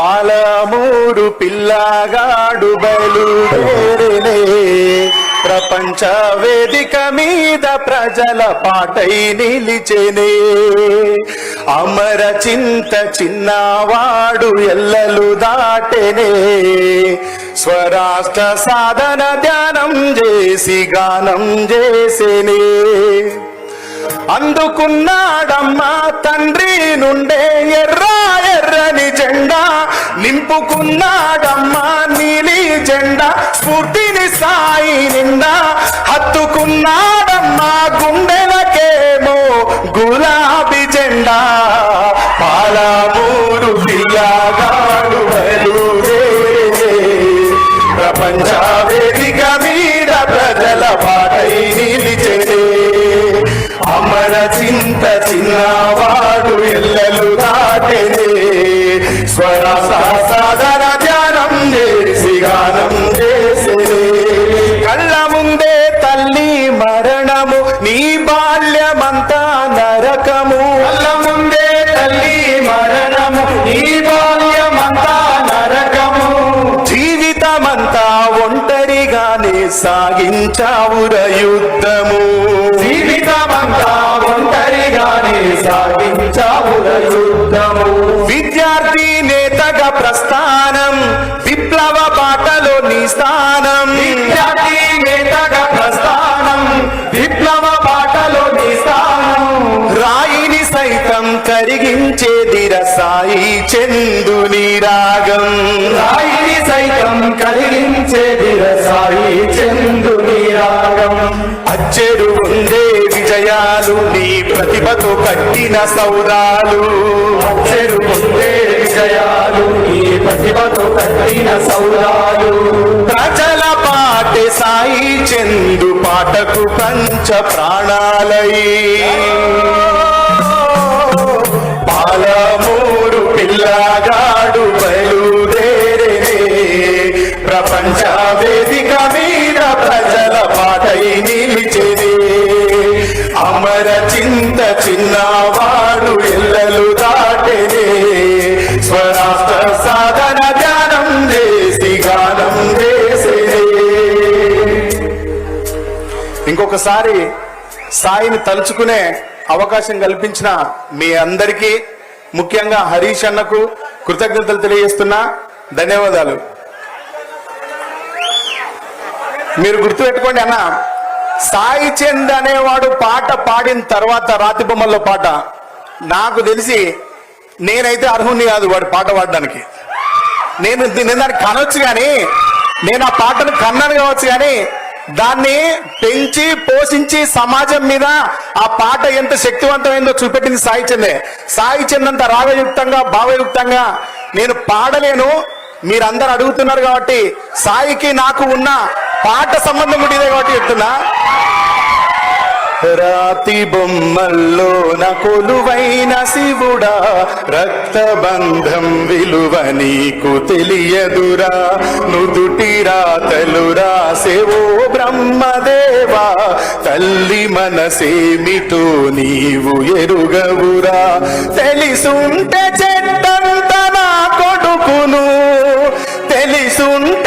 పాలమూడు పిల్లగాడు బయలుదేరినే. ప్రపంచ వేదిక మీద ప్రజల పాటై నిలిచెనే. అమర చింత చిన్నవాడు ఎల్లలు దాటెనే. స్వరాష్ట్ర సాధన ధ్యానం చేసి గానం చేసేనే. అందుకున్నాడమ్మా తండ్రి నుండే ఎర్ర ఎర్రని జెండా. నింపుకున్నాడమ్మా నీలి జెండా. స్ఫూర్తిని సాయి నిండా. హత్తుకున్నాడమ్మా గుండెలకేమో గులాబీ జెండా. సాగించావుర యుద్ధము. జీవితమంతా ఒంటరిగానే సాగించావుర యుద్ధము. విద్యార్థి నేతగా ప్రస్థానం విప్లవ బాటలో నీ స్థానం. విద్యార్థి నేతగా ప్రస్థానం విప్లవ బాటలో నీ స్థానం. రాయిని సైతం కరిగించేదిర సాయి చందుని రాగం. రాయిని సైతం కరిగించేదిర సాయి చందుని రాగం అచ్చెరు ఉందే విజయాలు నీ ప్రతిభతో కట్టిన సౌరాలు అచ్చెరు ఉందే విజయాలు నీ ప్రతిభతో కట్టిన సౌరాలు ప్రజల పాటే సాయి చందు పాటకు పంచ ప్రాణాలై. పాలమూరు పిల్లగాడు బయలుదేరేనే అమర చింత చిన్నవాడు ఎల్లలు దాటెనే. స్వరాష్ట్ర సాధన ధ్యానం చేసి గానం చేసేనే. ఇంకొకసారి సాయిని తలుచుకునే అవకాశం కల్పించిన మీ అందరికీ ముఖ్యంగా హరీష్ అన్నకు కృతజ్ఞతలు తెలియజేస్తున్నా. ధన్యవాదాలు. మీరు గుర్తుపెట్టుకోండి అన్న సాయి చంద్ అనేవాడు పాట పాడిన తర్వాత రాతి బొమ్మల్లో పాట. నాకు తెలిసి నేనైతే అర్హుని కాదు వాడు పాట పాడడానికి. నేను నేను దాన్ని కనొచ్చు కానీ నేను ఆ పాటను కన్నాను కావచ్చు కానీ దాన్ని పెంచి పోషించి సమాజం మీద ఆ పాట ఎంత శక్తివంతమైందో చూపెట్టింది సాయి చందే సాయి చంద్ అంత రాగయుక్తంగా భావయుక్తంగా నేను పాడలేను. మీరందరూ అడుగుతున్నారు కాబట్టి సాయికి నాకు ఉన్న పాట సంబంధం కూడా ఇదే కాబట్టి చెప్తున్నా. రాతి బొమ్మల్లో నా కొలువైన శివుడా రక్తబంధం విలువ నీకు తెలియదురా. నుదుటి రాతలు రాసేవో బ్రహ్మదేవా తల్లి మనసేమిటో నీవు ఎరుగవురా. తెలిసుంటే చెట్టంత నా కొడుకును తెలిసుంటే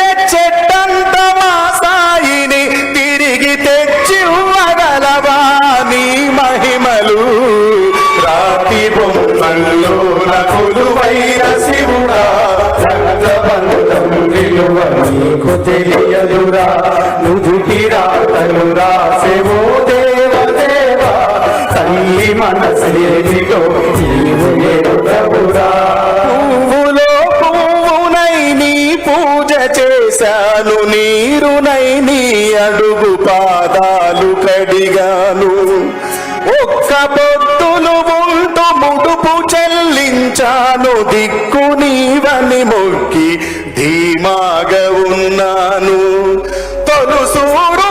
తెలియదురా నుదుటి రాతలు రాసేవో దేవ దేవా తల్లి మనసేదిగో నీవు ఎరుగవురా పువ్వులో పువ్వునై నీ పూజ చేశాను నీరునై నీ అడుగు పాదాలు కడిగాను. ఒక్క పొత్తులు ఉంటూ ముడుపు చెల్లించాను దిక్కు నీవని మొక్కి ధీమాగా ఉన్నాను. తొలుసూరు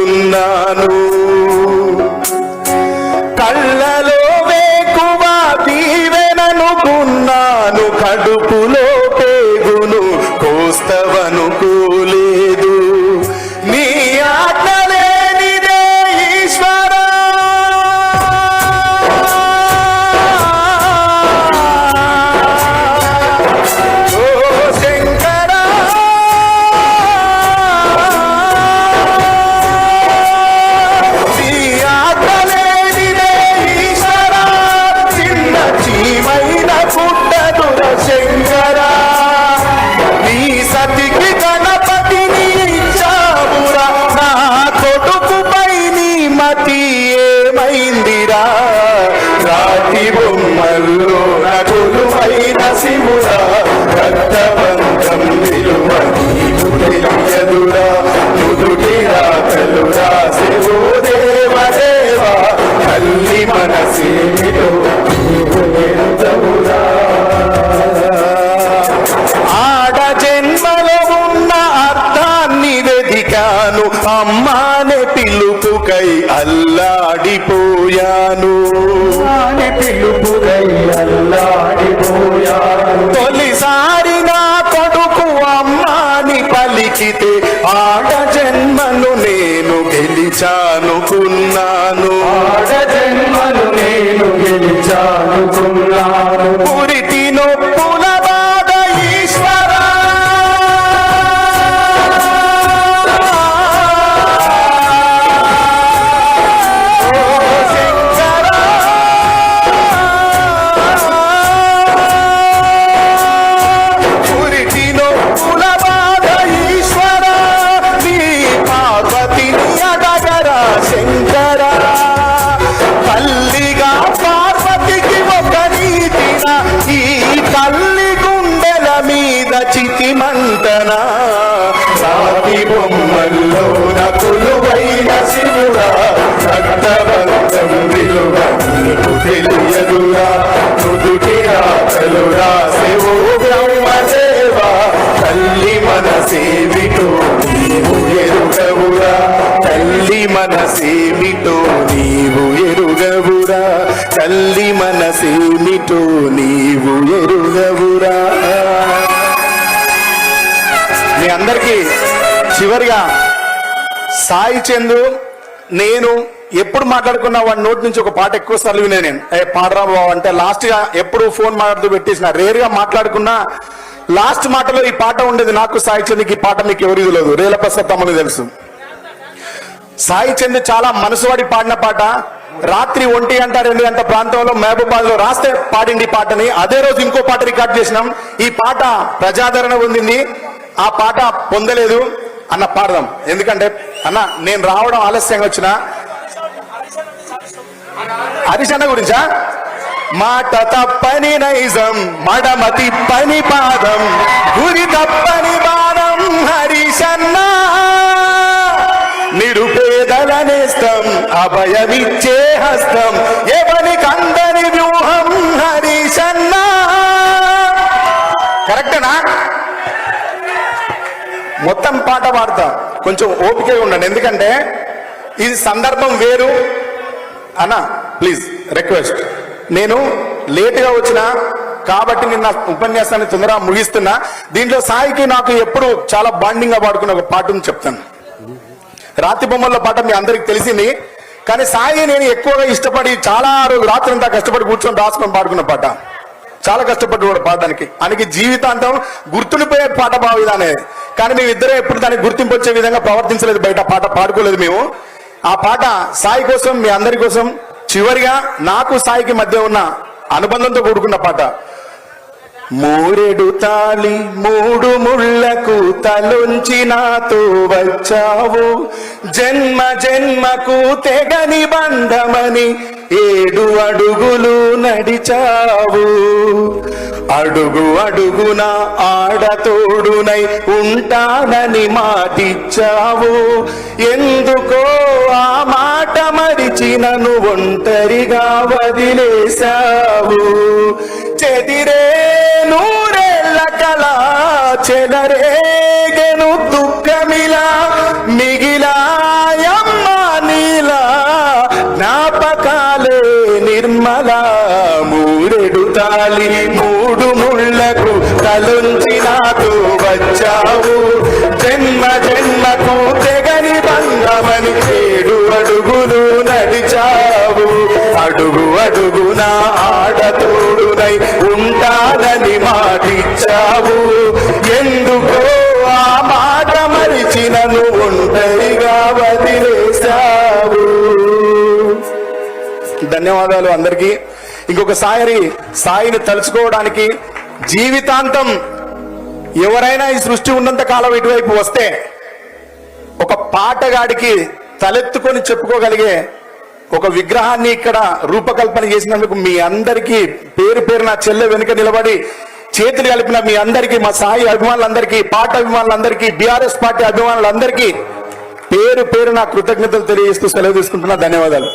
పులున్నాను పలికితే ఆడ జన్మను నేను గెలిచానుకున్నాను. ఆడ జన్మను నేను గెలిచానుకున్నాను. రచితి చితి సాతి బొమ్మల్లో నకులువైన శివుడా రక్తబంధం విలువ నీకు తెలియదురా. నుదుటి రాతలురా శివో బ్రహ్మదేవ తల్లి మనసేమిటో నీవు ఎరుగవురా. తల్లి మన మనసేమిటో నీవు ఎరుగవురా. తల్లి మన మనసేమిటో నీవు ఎరు అందరికీ చివరిగా సాయి చందు నేను ఎప్పుడు మాట్లాడుకున్న వాడి నోటి నుంచి ఒక పాట ఎక్కువ సార్లు వినే నేను. ఏ పాడరా బాబు అంటే లాస్ట్గా ఎప్పుడు ఫోన్ మాట్లాడుతూ పెట్టేసిన. రేర్గా మాట్లాడుకున్నా లాస్ట్ మాటలో ఈ పాట ఉండేది నాకు సాయి చంద్కి. ఈ పాట మీకు ఎవరు తెలియదు. రేల ప్రసాద్ తెలుసు. సాయి చంద్ చాలా మనసువాడి పాడిన పాట. రాత్రి ఒంటి గంట రెండు గంట ప్రాంతంలో మహబూబాద్లో రాస్తే పాడింది ఈ పాటని. అదే రోజు ఇంకో పాట రికార్డ్ చేసినాం. ఈ పాట ప్రజాదరణ పొందింది. ఆ పాట పొందలేదు అన్న పాడదాం. ఎందుకంటే అన్న నేను రావడం ఆలస్యంగా వచ్చిన? హరిశన్న గురించా? మాట తప్పని నైజం మడమ తిప్పని పాదం గురి తప్పని బాణం హరిశన్నా. నిరుపేదల నేస్తం అభయమిచ్చే హస్తం మొత్తం పాట పాడతా కొంచెం ఓపిక ఉండండి. ఎందుకంటే ఇది సందర్భం వేరు. అన్న ప్లీజ్ రిక్వెస్ట్. నేను లేటుగా వచ్చిన కాబట్టి నిన్న ఉపన్యాసాన్ని తొందరగా ముగిస్తున్నా. దీంట్లో సాయికి నాకు ఎప్పుడు చాలా బాండింగ్గా పాడుకున్న ఒక పాటను చెప్తాను. రాతి బొమ్మల పాట మీ అందరికి తెలిసింది. కానీ సాయి నేను ఎక్కువగా ఇష్టపడి చాలా రోజు రాత్రి అంతా కష్టపడి కూర్చొని రాసుకొని పాడుకున్న పాట. చాలా కష్టపడి కూడా పాడడానికి. ఆయనకి జీవితాంతం గుర్తుండిపోయే పాట బావిదానే కానీ మేము ఇద్దరు ఎప్పుడు దానికి గుర్తింపు వచ్చే విధంగా ప్రవర్తించలేదు బయట పాట పాడుకోలేదు మేము. ఆ పాట సాయి కోసం మీ అందరి కోసం చివరిగా నాకు సాయికి మధ్య ఉన్న అనుబంధంతో కూడుకున్న పాట. మూరెడు తాళి మూడు ముళ్ళకు తలుంచి నాతో వచ్చావు. జన్మ జన్మకు తెగని బంధమని ఏడు అడుగులు నడిచావు. అడుగు అడుగున ఆడతోడునై ఉంటానని మాటిచ్చావు. ఎందుకో ఆ మాట మరిచి నన్ను ఒంటరిగా వదిలేశావు. చెదిరే నూరేళ్ళ కళ చెలరేగెను దుఃఖమిలా మిగిలాయమ్మ నీలా జ్ఞాపకాలే నిర్మల మూడెడు తాలి మూడు ముళ్ళకు తలుంచి నాతో వచ్చావు. జన్మ జన్మకు తెగని బంధమని ఏడు అడుగులు నడిచావు. అడుగు అడుగునా ఆడతోడునై అని మాటిచ్చావు ఎందుకో ఆ మాట మరిచి నన్ను ఒంటరిగా వదిలేశావు. ధన్యవాదాలు అందరికీ. ఇంకొకసారి సాయిని తలుచుకోవడానికి జీవితాంతం ఎవరైనా ఈ సృష్టి ఉన్నంత కాలం ఇటువైపు వస్తే ఒక పాటగాడికి తలెత్తుకొని చెప్పుకోగలిగే ఒక విగ్రహాన్ని ఇక్కడ రూపకల్పన చేసినందుకు మీ అందరికీ పేరు పేరు నా చెల్లె వెనుక నిలబడి చేతులు కలిపిన మీ అందరికీ మా సాయి అభిమానులందరికీ పాట అభిమానులందరికీ బీఆర్ఎస్ పార్టీ అభిమానులందరికీ పేరు పేరు నా కృతజ్ఞతలు తెలియజేస్తూ సెలవు తీసుకుంటున్నా. ధన్యవాదాలు.